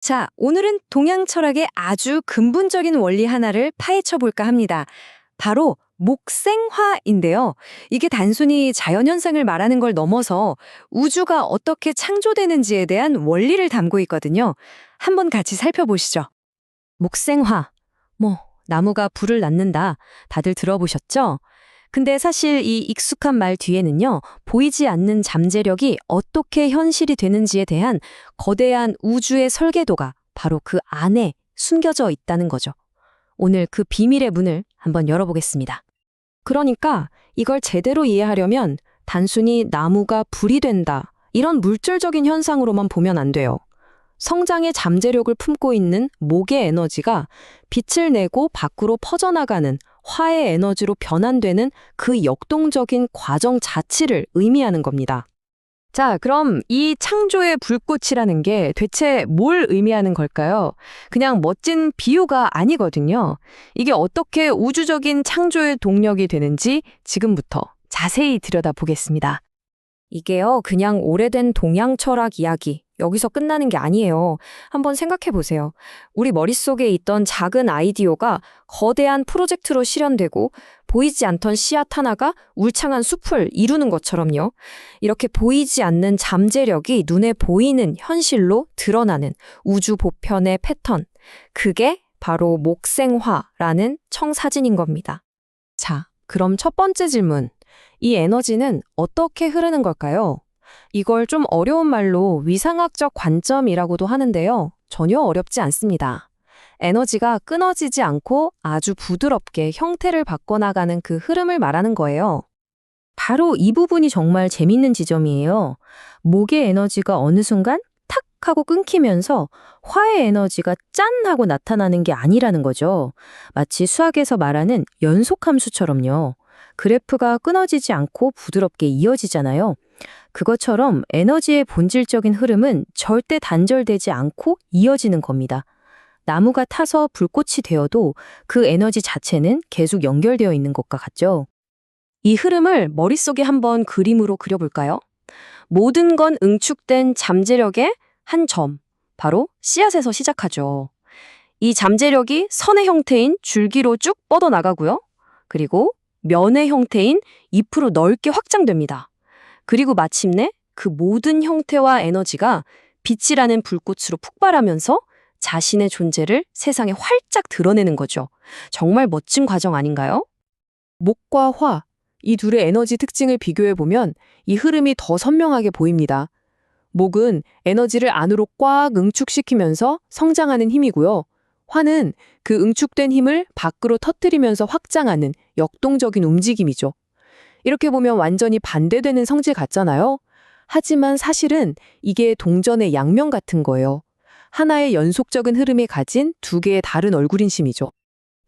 자, 오늘은 동양 철학의 아주 근본적인 원리 하나를 파헤쳐 볼까 합니다. 바로 목생화인데요. 이게 단순히 자연현상을 말하는 걸 넘어서 우주가 어떻게 창조되는지에 대한 원리를 담고 있거든요. 한번 같이 살펴보시죠. 목생화. 뭐, 나무가 불을 낳는다. 다들 들어보셨죠? 근데 사실 이 익숙한 말 뒤에는요, 보이지 않는 잠재력이 어떻게 현실이 되는지에 대한 거대한 우주의 설계도가 바로 그 안에 숨겨져 있다는 거죠. 오늘 그 비밀의 문을 한번 열어보겠습니다. 그러니까 이걸 제대로 이해하려면 단순히 나무가 불이 된다, 이런 물질적인 현상으로만 보면 안 돼요. 성장의 잠재력을 품고 있는 목의 에너지가 빛을 내고 밖으로 퍼져나가는 화의 에너지로 변환되는 그 역동적인 과정 자체를 의미하는 겁니다. 자, 그럼 이 창조의 불꽃이라는 게 대체 뭘 의미하는 걸까요? 그냥 멋진 비유가 아니거든요. 이게 어떻게 우주적인 창조의 동력이 되는지 지금부터 자세히 들여다보겠습니다. 이게요, 그냥 오래된 동양 철학 이야기, 여기서 끝나는 게 아니에요. 한번 생각해 보세요. 우리 머릿속에 있던 작은 아이디어가 거대한 프로젝트로 실현되고 보이지 않던 씨앗 하나가 울창한 숲을 이루는 것처럼요. 이렇게 보이지 않는 잠재력이 눈에 보이는 현실로 드러나는 우주 보편의 패턴. 그게 바로 목생화라는 청사진인 겁니다. 자, 그럼 첫 번째 질문. 이 에너지는 어떻게 흐르는 걸까요? 이걸 좀 어려운 말로 위상학적 관점이라고도 하는데요. 전혀 어렵지 않습니다. 에너지가 끊어지지 않고 아주 부드럽게 형태를 바꿔나가는 그 흐름을 말하는 거예요. 바로 이 부분이 정말 재밌는 지점이에요. 목의 에너지가 어느 순간 탁 하고 끊기면서 화의 에너지가 짠 하고 나타나는 게 아니라는 거죠. 마치 수학에서 말하는 연속함수처럼요. 그래프가 끊어지지 않고 부드럽게 이어지잖아요. 그것처럼 에너지의 본질적인 흐름은 절대 단절되지 않고 이어지는 겁니다. 나무가 타서 불꽃이 되어도 그 에너지 자체는 계속 연결되어 있는 것과 같죠. 이 흐름을 머릿속에 한번 그림으로 그려볼까요? 모든 건 응축된 잠재력의 한 점, 바로 씨앗에서 시작하죠. 이 잠재력이 선의 형태인 줄기로 쭉 뻗어나가고요. 그리고 면의 형태인 잎으로 넓게 확장됩니다. 그리고 마침내 그 모든 형태와 에너지가 빛이라는 불꽃으로 폭발하면서 자신의 존재를 세상에 활짝 드러내는 거죠. 정말 멋진 과정 아닌가요? 목과 화, 이 둘의 에너지 특징을 비교해 보면 이 흐름이 더 선명하게 보입니다. 목은 에너지를 안으로 꽉 응축시키면서 성장하는 힘이고요. 화는 그 응축된 힘을 밖으로 터뜨리면서 확장하는 역동적인 움직임이죠. 이렇게 보면 완전히 반대되는 성질 같잖아요. 하지만 사실은 이게 동전의 양면 같은 거예요. 하나의 연속적인 흐름에 가진 두 개의 다른 얼굴인 심이죠.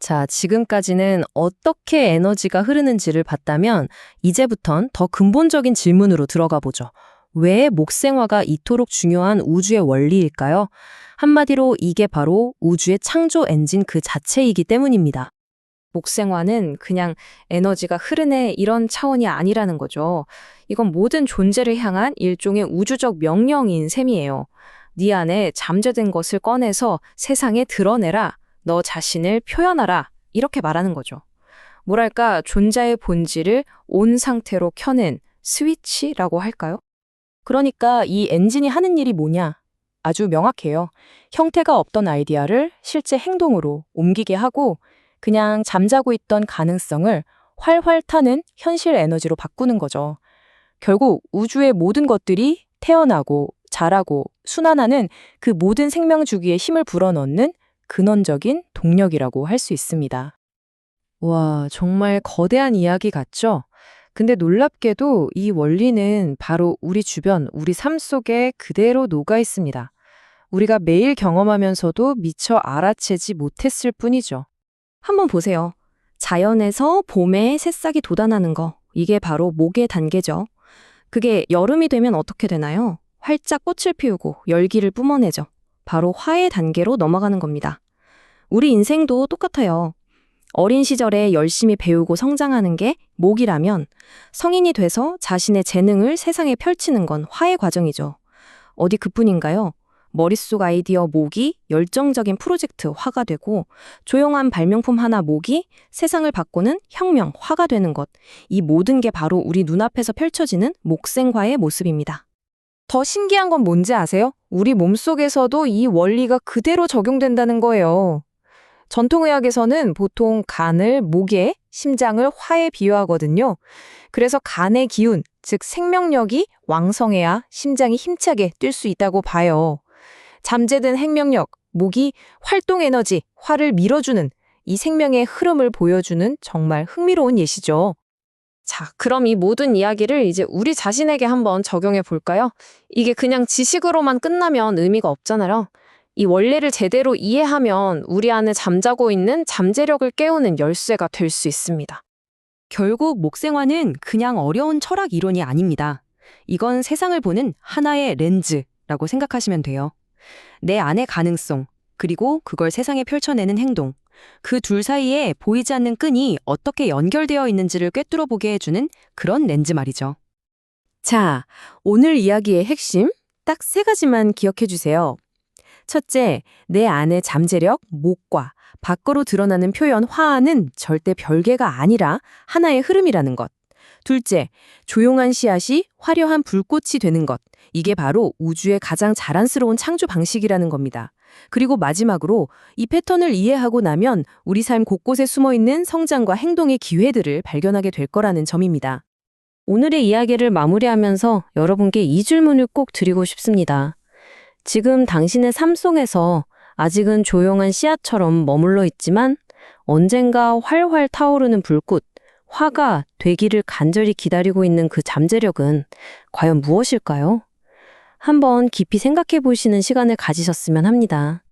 자, 지금까지는 어떻게 에너지가 흐르는지를 봤다면 이제부턴 더 근본적인 질문으로 들어가 보죠. 왜 목생화가 이토록 중요한 우주의 원리일까요? 한마디로 이게 바로 우주의 창조 엔진 그 자체이기 때문입니다. 목생화는 그냥 에너지가 흐르네 이런 차원이 아니라는 거죠. 이건 모든 존재를 향한 일종의 우주적 명령인 셈이에요. 네 안에 잠재된 것을 꺼내서 세상에 드러내라. 너 자신을 표현하라. 이렇게 말하는 거죠. 뭐랄까 존재의 본질을 온 상태로 켜는 스위치라고 할까요? 그러니까 이 엔진이 하는 일이 뭐냐? 아주 명확해요. 형태가 없던 아이디어를 실제 행동으로 옮기게 하고 그냥 잠자고 있던 가능성을 활활 타는 현실 에너지로 바꾸는 거죠. 결국 우주의 모든 것들이 태어나고 자라고 순환하는 그 모든 생명 주기에 힘을 불어넣는 근원적인 동력이라고 할 수 있습니다. 와, 정말 거대한 이야기 같죠? 근데 놀랍게도 이 원리는 바로 우리 주변, 우리 삶 속에 그대로 녹아 있습니다. 우리가 매일 경험하면서도 미처 알아채지 못했을 뿐이죠. 한번 보세요. 자연에서 봄에 새싹이 돋아나는 거. 이게 바로 목의 단계죠. 그게 여름이 되면 어떻게 되나요? 활짝 꽃을 피우고 열기를 뿜어내죠. 바로 화의 단계로 넘어가는 겁니다. 우리 인생도 똑같아요. 어린 시절에 열심히 배우고 성장하는 게 목이라면 성인이 돼서 자신의 재능을 세상에 펼치는 건 화의 과정이죠. 어디 그뿐인가요? 머릿속 아이디어 모기, 열정적인 프로젝트 화가 되고 조용한 발명품 하나 모기, 세상을 바꾸는 혁명 화가 되는 것. 이 모든 게 바로 우리 눈앞에서 펼쳐지는 목생화의 모습입니다. 더 신기한 건 뭔지 아세요? 우리 몸속에서도 이 원리가 그대로 적용된다는 거예요. 전통의학에서는 보통 간을 목에, 심장을 화에 비유하거든요. 그래서 간의 기운, 즉 생명력이 왕성해야 심장이 힘차게 뛸 수 있다고 봐요. 잠재된 생명력, 목이 활동 에너지, 화를 밀어주는 이 생명의 흐름을 보여주는 정말 흥미로운 예시죠. 자, 그럼 이 모든 이야기를 이제 우리 자신에게 한번 적용해 볼까요? 이게 그냥 지식으로만 끝나면 의미가 없잖아요. 이 원리를 제대로 이해하면 우리 안에 잠자고 있는 잠재력을 깨우는 열쇠가 될 수 있습니다. 결국 목생화는 그냥 어려운 철학 이론이 아닙니다. 이건 세상을 보는 하나의 렌즈라고 생각하시면 돼요. 내 안의 가능성, 그리고 그걸 세상에 펼쳐내는 행동, 그 둘 사이에 보이지 않는 끈이 어떻게 연결되어 있는지를 꿰뚫어 보게 해주는 그런 렌즈 말이죠. 자, 오늘 이야기의 핵심 딱 세 가지만 기억해 주세요. 첫째, 내 안의 잠재력, 목과 밖으로 드러나는 표현 화는 절대 별개가 아니라 하나의 흐름이라는 것. 둘째, 조용한 씨앗이 화려한 불꽃이 되는 것. 이게 바로 우주의 가장 자랑스러운 창조 방식이라는 겁니다. 그리고 마지막으로 이 패턴을 이해하고 나면 우리 삶 곳곳에 숨어 있는 성장과 행동의 기회들을 발견하게 될 거라는 점입니다. 오늘의 이야기를 마무리하면서 여러분께 이 질문을 꼭 드리고 싶습니다. 지금 당신의 삶 속에서 아직은 조용한 씨앗처럼 머물러 있지만 언젠가 활활 타오르는 불꽃, 화가 되기를 간절히 기다리고 있는 그 잠재력은 과연 무엇일까요? 한번 깊이 생각해 보시는 시간을 가지셨으면 합니다.